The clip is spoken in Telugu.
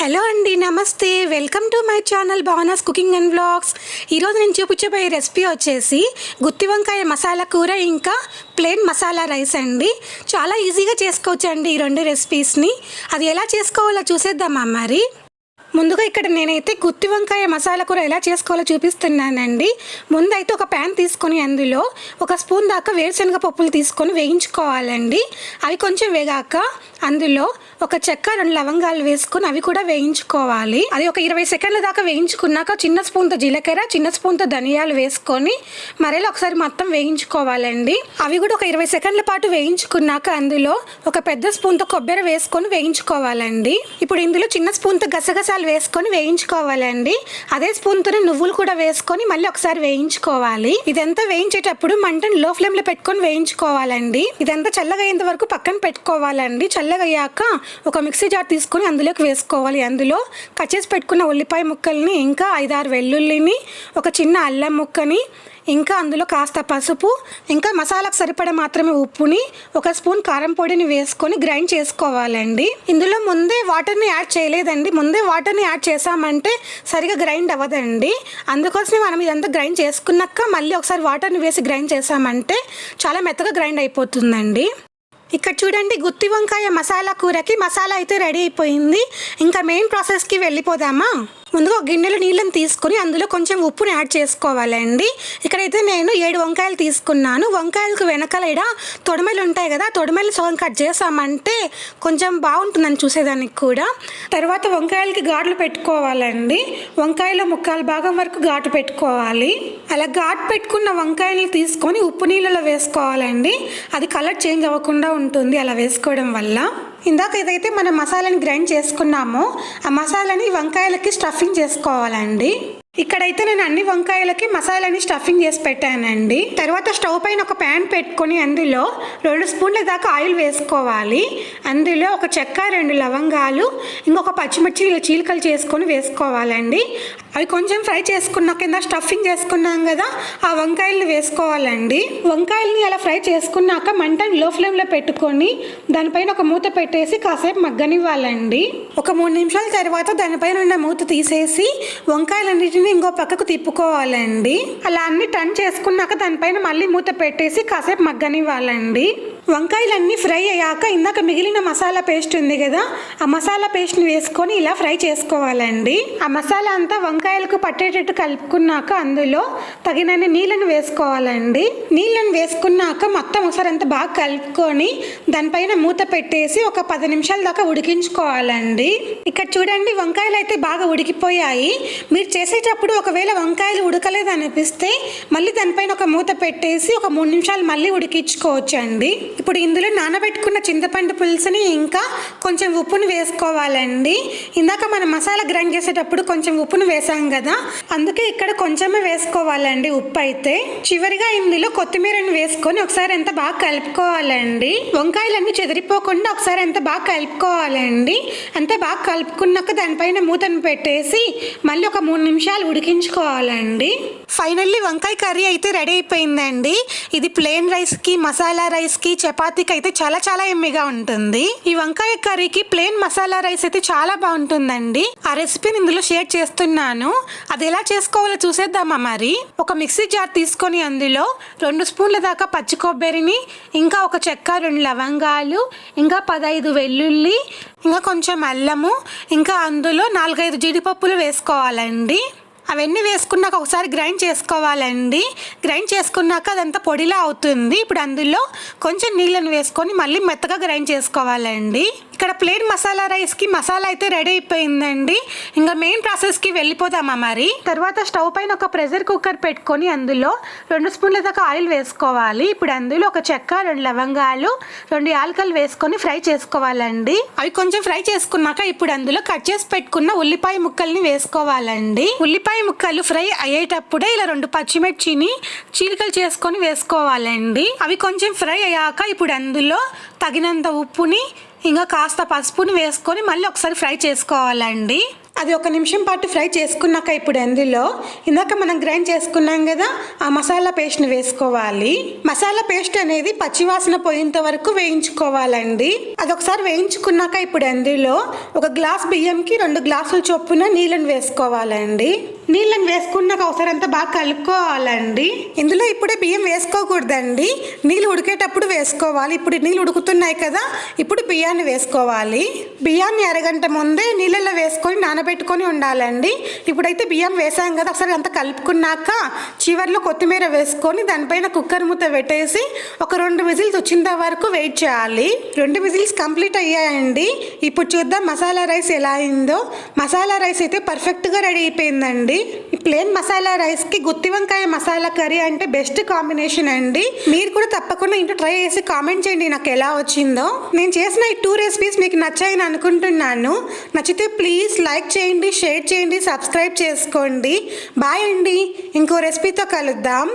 హలో అండి నమస్తే. Welcome to my channel Bhavana's cooking and blogs ఈరోజు నేను చూపించబోయే రెసిపీ వచ్చేసి గుత్తి వంకాయ మసాలా కూర ఇంకా ప్లెయిన్ మసాలా రైస్ అండి. చాలా ఈజీగా చేసుకోవచ్చు అండి ఈ రెండు రెసిపీస్ని. అది ఎలా చేసుకోవాలో చూసేద్దామా మరి? ముందుగా ఇక్కడ నేనైతే గుత్తి వంకాయ మసాలా కూర ఎలా చేసుకోవాలో చూపిస్తున్నానండి. ముందైతే ఒక ప్యాన్ తీసుకొని అందులో ఒక స్పూన్ దాకా వేరుశనగ పప్పులు తీసుకొని వేయించుకోవాలండి. అవి కొంచెం వేగాక అందులో ఒక చెక్క రెండు లవంగాలు వేసుకొని అవి కూడా వేయించుకోవాలి. అది ఒక ఇరవై సెకండ్ల దాకా వేయించుకున్నాక చిన్న స్పూన్తో జీలకర్ర చిన్న స్పూన్తో ధనియాలు వేసుకొని మరలా ఒకసారి మొత్తం వేయించుకోవాలండి. అవి కూడా ఒక ఇరవై సెకండ్ల పాటు వేయించుకున్నాక అందులో ఒక పెద్ద స్పూన్తో కొబ్బరి వేసుకొని వేయించుకోవాలండి. ఇప్పుడు ఇందులో చిన్న స్పూన్తో గసగసాలు వేసుకొని వేయించుకోవాలండి. అదే స్పూన్తో నువ్వులు కూడా వేసుకొని మళ్ళీ ఒకసారి వేయించుకోవాలి. ఇదంతా వేయించేటప్పుడు మంటను లో ఫ్లేమ్లో పెట్టుకొని వేయించుకోవాలండి. ఇదంతా చల్లగా అయ్యేంత వరకు పక్కన పెట్టుకోవాలండి. చల్లగా అయ్యాక ఒక మిక్సీ జార్ తీసుకొని అందులోకి వేసుకోవాలి. అందులో కట్ చేసి పెట్టుకున్న ఉల్లిపాయ ముక్కల్ని ఇంకా ఐదారు వెల్లుల్లిని ఒక చిన్న అల్లం ముక్కని ఇంకా అందులో కాస్త పసుపు ఇంకా మసాలాకు సరిపడా మాత్రమే ఉప్పుని ఒక స్పూన్ కారం పొడిని వేసుకొని గ్రైండ్ చేసుకోవాలండి. ఇందులో ముందే వాటర్ని యాడ్ చేయలేదండి. ముందే వాటర్ని యాడ్ చేసామంటే సరిగా గ్రైండ్ అవ్వదండి. అందుకోసమే మనం ఇదంతా గ్రైండ్ చేసుకున్నాక మళ్ళీ ఒకసారి వాటర్ని వేసి గ్రైండ్ చేసామంటే చాలా మెత్తగా గ్రైండ్ అయిపోతుందండి. ఇక్కడ చూడండి గుత్తి వంకాయ మసాలా కూరకి మసాలా అయితే రెడీ అయిపోయింది. ఇంకా మెయిన్ ప్రాసెస్కి వెళ్ళిపోదామా? ముందుగా ఒక గిన్నెలో నీళ్ళని తీసుకొని అందులో కొంచెం ఉప్పుని యాడ్ చేసుకోవాలండి. ఇక్కడైతే నేను ఏడు వంకాయలు తీసుకున్నాను. వంకాయలకు వెనకాల ఇడ తొడమలు ఉంటాయి కదా తొడమలు సగం కట్ చేసామంటే కొంచెం బాగుంటుందని చూసేదానికి కూడా. తర్వాత వంకాయలకి ఘాట్లు పెట్టుకోవాలండి. వంకాయలో ముక్కాలు భాగం వరకు ఘాటు పెట్టుకోవాలి. అలా ఘాటు పెట్టుకున్న వంకాయలు తీసుకొని ఉప్పు నీళ్ళలో వేసుకోవాలండి. అది కలర్ చేంజ్ అవ్వకుండా ఉంటుంది అలా వేసుకోవడం వల్ల. ఇందాక ఏదైతే మనం మసాలాని గ్రైండ్ చేసుకున్నామో ఆ మసాలాని వంకాయలకి స్టఫింగ్ చేసుకోవాలండి. ఇక్కడైతే నేను అన్ని వంకాయలకి మసాలాని స్టఫింగ్ చేసి పెట్టానండి. తర్వాత స్టవ్ పైన ఒక ప్యాన్ పెట్టుకొని అందులో రెండు స్పూన్ల దాకా ఆయిల్ వేసుకోవాలి. అందులో ఒక చెక్క రెండు లవంగాలు ఇంకొక పచ్చిమిర్చి ఇలా చీలికలు చేసుకొని వేసుకోవాలండి. అవి కొంచెం ఫ్రై చేసుకున్న కింద స్టఫింగ్ చేసుకున్నాం కదా ఆ వంకాయల్ని వేసుకోవాలండి. వంకాయల్ని అలా ఫ్రై చేసుకున్నాక మంటని లో ఫ్లేమ్లో పెట్టుకొని దానిపైన ఒక మూత పెట్టేసి కాసేపు మగ్గనివ్వాలండి. ఒక మూడు నిమిషాల తర్వాత దానిపైన ఉన్న మూత తీసేసి వంకాయలన్నిటిని ఇంకో పక్కకు తిప్పుకోవాలండి. అలా అన్ని టర్న్ చేసుకున్నాక దానిపైన మళ్ళీ మూత పెట్టేసి కాసేపు మగ్గనివ్వాలండి. వంకాయలన్నీ ఫ్రై అయ్యాక ఇందాక మిగిలిన మసాలా పేస్ట్ ఉంది కదా ఆ మసాలా పేస్ట్ని వేసుకొని ఇలా ఫ్రై చేసుకోవాలండి. ఆ మసాలా అంతా వంకాయలకు పట్టేటట్టు కలుపుకున్నాక అందులో తగినన్ని నీళ్ళను వేసుకోవాలండి. నీళ్ళను వేసుకున్నాక మొత్తం ఒకసారి అంతా బాగా కలుపుకొని దానిపైన మూత పెట్టేసి ఒక పది నిమిషాల దాకా ఉడికించుకోవాలండి. ఇక్కడ చూడండి వంకాయలు అయితే బాగా ఉడికిపోయాయి. మీరు చేసేటప్పుడు ఒకవేళ వంకాయలు ఉడకలేదు అనిపిస్తే మళ్ళీ దానిపైన ఒక మూత పెట్టేసి ఒక మూడు నిమిషాలు మళ్ళీ ఉడికించుకోవచ్చు అండి ఇప్పుడు ఇందులో నానబెట్టుకున్న చింతపండు పులుసుని ఇంకా కొంచెం ఉప్పును వేసుకోవాలండి. ఇందాక మనం మసాలా గ్రైండ్ చేసేటప్పుడు కొంచెం ఉప్పును వేసాం కదా అందుకే ఇక్కడ కొంచెమే వేసుకోవాలండి ఉప్పు అయితే చివరిగా ఇందులో కొత్తిమీరని వేసుకొని ఒకసారి ఎంత బాగా కలుపుకోవాలండి. వంకాయలన్నీ చెదిరిపోకుండా ఒకసారి ఎంత బాగా కలుపుకోవాలండి. అంతే బాగా కలుపుకున్నాక దానిపైన మూతను పెట్టేసి మళ్ళీ ఒక మూడు నిమిషాలు ఉడికించుకోవాలండి. ఫైనల్లీ వంకాయ కర్రీ అయితే రెడీ అయిపోయిందండి. ఇది ప్లెయిన్ రైస్కి మసాలా రైస్కి చపాతీకి అయితే చాలా చాలా ఎమ్మిగా ఉంటుంది. ఈ వంకాయ కర్రీకి ప్లేన్ మసాలా రైస్ అయితే చాలా బాగుంటుందండి. ఆ రెసిపీని ఇందులో షేర్ చేస్తున్నాను. అది ఎలా చేసుకోవాలో చూసేద్దామా మరి? ఒక మిక్సీ జార్ తీసుకొని అందులో రెండు స్పూన్ల దాకా పచ్చి కొబ్బరిని ఇంకా ఒక చెక్క రెండు లవంగాలు ఇంకా పదహైదు వెల్లుల్లి ఇంకా కొంచెం అల్లము ఇంకా అందులో నాలుగైదు జీడిపప్పులు వేసుకోవాలండి. అవన్నీ వేసుకున్నాక ఒకసారి గ్రైండ్ చేసుకోవాలండి. గ్రైండ్ చేసుకున్నాక అదంతా పొడిలా అవుతుంది. ఇప్పుడు అందులో కొంచెం నీళ్ళను వేసుకొని మళ్ళీ మెత్తగా గ్రైండ్ చేసుకోవాలండి. ఇక్కడ ప్లేన్ మసాలా రైస్కి మసాలా అయితే రెడీ అయిపోయిందండి. ఇంకా మెయిన్ ప్రాసెస్కి వెళ్ళిపోదామా మరి? తర్వాత స్టవ్ పైన ఒక ప్రెషర్ కుక్కర్ పెట్టుకొని అందులో రెండు స్పూన్ల దాకా ఆయిల్ వేసుకోవాలి. ఇప్పుడు అందులో ఒక చెక్క రెండు లవంగాలు రెండు యాలకలు వేసుకొని ఫ్రై చేసుకోవాలండి. అవి కొంచెం ఫ్రై చేసుకున్నాక ఇప్పుడు అందులో కట్ చేసి పెట్టుకున్న ఉల్లిపాయ ముక్కల్ని వేసుకోవాలండి. ఉల్లిపాయ ముక్కలు ఫ్రై అయ్యేటప్పుడే ఇలా రెండు పచ్చిమిర్చిని చీలికలు చేసుకొని వేసుకోవాలండి. అవి కొంచెం ఫ్రై అయ్యాక ఇప్పుడు అందులో తగినంత ఉప్పుని ఇంకా కాస్త పసుపుని వేసుకొని మళ్ళీ ఒకసారి ఫ్రై చేసుకోవాలండి. అది ఒక నిమిషం పాటు ఫ్రై చేసుకున్నాక ఇప్పుడు అందులో ఇందాక మనం గ్రైండ్ చేసుకున్నాం కదా ఆ మసాలా పేస్ట్ని వేసుకోవాలి. మసాలా పేస్ట్ అనేది పచ్చివాసన పోయేంత వరకు వేయించుకోవాలండి. అది ఒకసారి వేయించుకున్నాక ఇప్పుడు అందులో ఒక గ్లాస్ బియ్యంకి రెండు గ్లాసుల చొప్పున నీళ్ళని వేసుకోవాలండి. నీళ్ళని వేసుకున్నాక ఒకసారి అంతా బాగా కలుపుకోవాలండి. ఇందులో ఇప్పుడే బియ్యం వేసుకోకూడదండి. నీళ్ళు ఉడికేటప్పుడు వేసుకోవాలి. ఇప్పుడు నీళ్ళు ఉడుకుతున్నాయి కదా ఇప్పుడు బియ్యాన్ని వేసుకోవాలి. బియ్యాన్ని అరగంట ముందే నీళ్ళలో వేసుకొని నానబెట్టుకొని ఉండాలండి. ఇప్పుడైతే బియ్యం వేసాం కదా ఒకసారి అంతా కలుపుకున్నాక చివర్లో కొత్తిమీర వేసుకొని దానిపైన కుక్కర్ మూత పెట్టేసి ఒక రెండు విజిల్స్ వచ్చిన వరకు వెయిట్ చేయాలి. రెండు విజిల్స్ కంప్లీట్ అయ్యాయండి. ఇప్పుడు చూద్దాం మసాలా రైస్ ఎలా అయిందో. మసాలా రైస్ అయితే పర్ఫెక్ట్గా రెడీ అయిపోయిందండి. ఈ ప్లేన్ మసాలా రైస్కి గుత్తి వంకాయ మసాలా కర్రీ అంటే బెస్ట్ కాంబినేషన్ అండి. మీరు కూడా తప్పకుండా ఇంట్లో ట్రై చేసి కామెంట్ చేయండి నాకు ఎలా వచ్చిందో. నేను చేసిన ఈ టూ రెసిపీస్ మీకు నచ్చాయని అనుకుంటున్నాను. నచ్చితే ప్లీజ్ లైక్ చేయండి షేర్ చేయండి సబ్స్క్రైబ్ చేసుకోండి. బాయ్ అండి. ఇంకో రెసిపీతో కలుద్దాం.